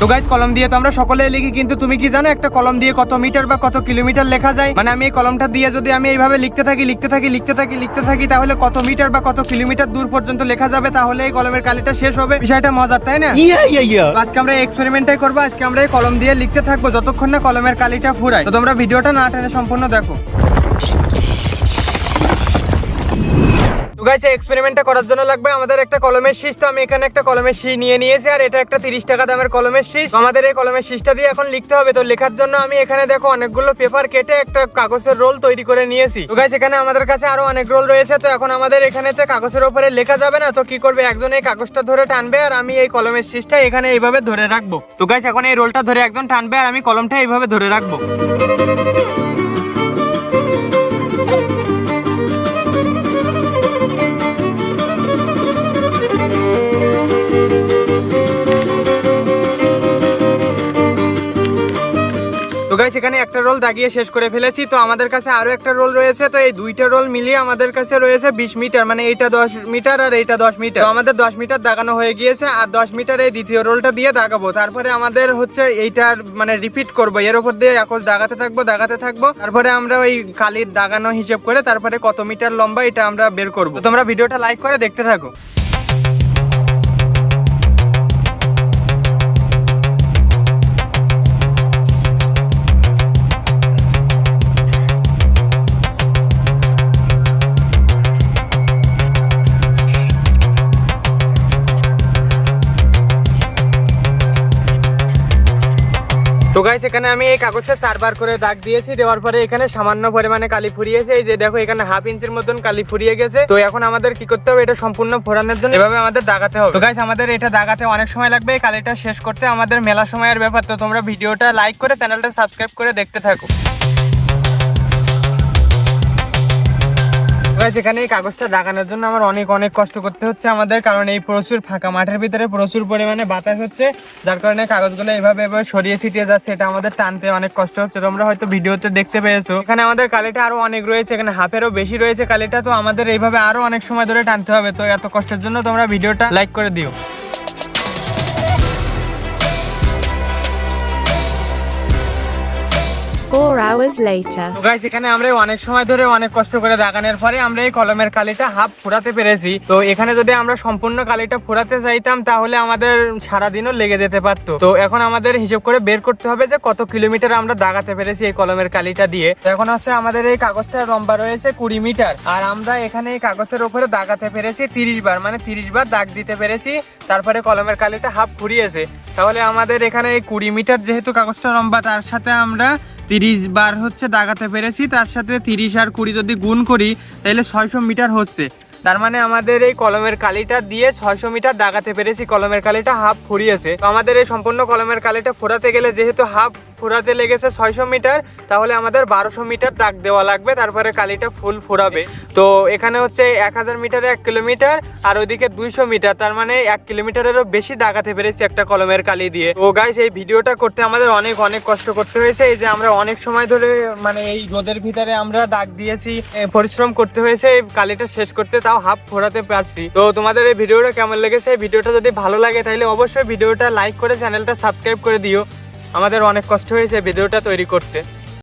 তো গাইজ কলম দিয়ে তো আমরা সকলে লিখি কিন্তু তুমি কি জানো একটা কলম দিয়ে কত মিটার বা কত কিলোমিটার লেখা যায়? মানে আমি এই কলমটা দিয়ে যদি আমি এইভাবে লিখতে থাকি লিখতে থাকি লিখতে থাকি লিখতে থাকি তাহলে কত মিটার বা কত কিলোমিটার দূর পর্যন্ত লেখা যাবে? তাহলে এই কলমের কালিটা শেষ হবে। বিষয়টা মজার তাই না? আজকে আমরা এক্সপেরিমেন্টটাই করব। আজকে আমরা এই কলম দিয়ে লিখতে থাকব যতক্ষণ না কলমের কালিটা ফুরায়। তো তোমরা ভিডিওটা না টেনে সম্পূর্ণ দেখো। তো গাইস এক্সপেরিমেন্টটা করার জন্য লাগবে আমাদের একটা কলমের শীষ। তো আমি এখানে একটা কলমের শীষ নিয়ে নিয়েছি, আর এটা একটা তিরিশ টাকা দামের কলমের শীষ। আমাদের এই কলমের শীষটা দিয়ে এখন লিখতে হবে। তো লেখার জন্য আমি এখানে দেখো অনেকগুলো পেপার কেটে একটা কাগজের রোল তৈরি করে নিয়েছি। তো গাইস এখানে আমাদের কাছে আরও অনেক রোল রয়েছে। তো এখন আমাদের এখানে তো কাগজের উপরে লেখা যাবে না। তো কি করবে? একজন এই কাগজটা ধরে টানবে, আর আমি এই কলমের শীষটা এখানে এইভাবে ধরে রাখব। তো গাইস এখন এই রোলটা ধরে একজন টানবে, আর আমি কলমটা এইভাবে ধরে রাখব। গাইস এখানে একটা রোল দাগিয়ে শেষ করে ফেলেছি। তো আমাদের কাছে আরও একটা রোল রয়েছে। তো এই দুইটা রোল মিলিয়ে আমাদের কাছে রয়েছে বিশ মিটার মানে এইটা দশ মিটার আর এইটা দশ মিটার। আমাদের দশ মিটার দাগানো হয়ে গিয়েছে আর দশ মিটার এই দ্বিতীয় রোলটা দিয়ে দাগাবো। তারপরে আমাদের হচ্ছে এইটার মানে রিপিট করব। এর উপর দিয়ে এখন দাগাতে থাকব দাগাতে থাকব। তারপরে আমরা ওই কালির দাগানো হিসেব করে তারপরে কত মিটার লম্বা এটা আমরা বের করব। তোমরা ভিডিওটা লাইক করে দেখতে থাকো। তো গাইস এখানে আমি এই কাগজটা চারবার করে দাগ দিয়েছি, দেওয়ার পরে এখানে সামান্য পরিমাণে কালি ফুরিয়েছে। এই যে দেখো, এখানে হাফ ইঞ্চির মতন কালি ফুরিয়ে গেছে। তো এখন আমাদের কি করতে হবে? এটা সম্পূর্ণ ফোরানোর জন্য এভাবে আমাদের দাগাতে হবে। তো গাইস আমাদের এটা দাগাতে অনেক সময় লাগবে। এই কালিটা শেষ করতে আমাদের মেলা সময়ের ব্যাপার। তো তোমরা ভিডিওটা লাইক করে চ্যানেলটা সাবস্ক্রাইব করে দেখতে থাকো। এখানে এই কাগজটা দাগানোর জন্য আমার অনেক অনেক কষ্ট করতে হচ্ছে আমাদের, কারণ এই প্রচুর ফাঁকা মাঠের ভিতরে প্রচুর পরিমাণে বাতাস হচ্ছে, যার কারণে কাগজগুলো এভাবে এভাবে সরিয়ে ছিটিয়ে যাচ্ছে, এটা আমাদের টানতে অনেক কষ্ট হচ্ছে। তোমরা হয়তো ভিডিওতে দেখতে পেয়েছ। এখানে আমাদের কালিটা আরও অনেক রয়েছে, এখানে হাফেরও বেশি রয়েছে কালিটা, তো আমাদের এইভাবে আরও অনেক সময় ধরে টানতে হবে, তো এত কষ্টের জন্য তোমরা ভিডিওটা লাইক করে দিও। Four hours later. তো গাইস এখানে আমরা অনেক সময় ধরে অনেক কষ্ট করে দাগানোর পরে আমরা এই কলমের কালিটা হাফ ফুরাতে পেরেছি। তো এখানে যদি আমরা সম্পূর্ণ কালিটা ফুরাতে চাইতাম, তাহলে আমাদের সারা দিনও লেগে যেতে পারতো। তো এখন আমাদের হিসেব করে বের করতে হবে যে কত কিলোমিটার আমরা দাগাতে পেরেছি এই কলমের কালিটা দিয়ে। তো এখন হচ্ছে আমাদের এই কাগজটা লম্বা রয়েছে কুড়ি মিটার। আর আমরা এখানে এই কাগজের উপরে দাগাতে পেরেছি তিরিশ বার মানে তিরিশ বার দাগ দিতে পেরেছি। তারপরে কলমের কালিটা হাফ ফুরিয়েছে তাহলে আমাদের এখানে কুড়ি মিটার যেহেতু কাগজটা লম্বা, তার সাথে আমরা তিরিশ বার হচ্ছে দাগাতে পেরেছি, তার সাথে তিরিশ আর কুড়ি যদি গুণ করি, তাহলে ছয়শো মিটার হচ্ছে। তার মানে আমাদের এই কলমের কালিটা দিয়ে ছয়শো মিটার দাগাতে পেরেছি, কলমের কালিটা হাফ ফুরিয়েছে। তো আমাদের এই সম্পূর্ণ কলমের কালিটা ফোরাতে গেলে যেহেতু হাফ ফোরাতে লেগেছে ছয়শো মিটার, তাহলে আমাদের বারোশো মিটার দাগ দেওয়া লাগবে, তারপরে কালিটা ফুল ফোরাবে। তো এখানে হচ্ছে এক হাজার মিটারে এক কিলোমিটার, আর ওইদিকে দুইশো মিটার, তার মানে এক কিলোমিটারেরও বেশি দাগাতে পেরেছি একটা কলমের কালি দিয়ে। ও গাইস এই ভিডিওটা করতে আমাদের অনেক অনেক কষ্ট করতে হয়েছে, এই যে আমরা অনেক সময় ধরে মানে এই রোদের ভিতরে আমরা দাগ দিয়েছি পরিশ্রম করতে হয়েছে, এই কালিটা শেষ করতে তাও হাফ ফোরাতে পারছি। তো তোমাদের এই ভিডিওটা কেমন লেগেছে? এই ভিডিওটা যদি ভালো লাগে, তাহলে অবশ্যই ভিডিওটা লাইক করে চ্যানেলটা সাবস্ক্রাইব করে দিও। আমাদের অনেক কষ্ট হয়েছে ভিডিওটা তৈরি করতে।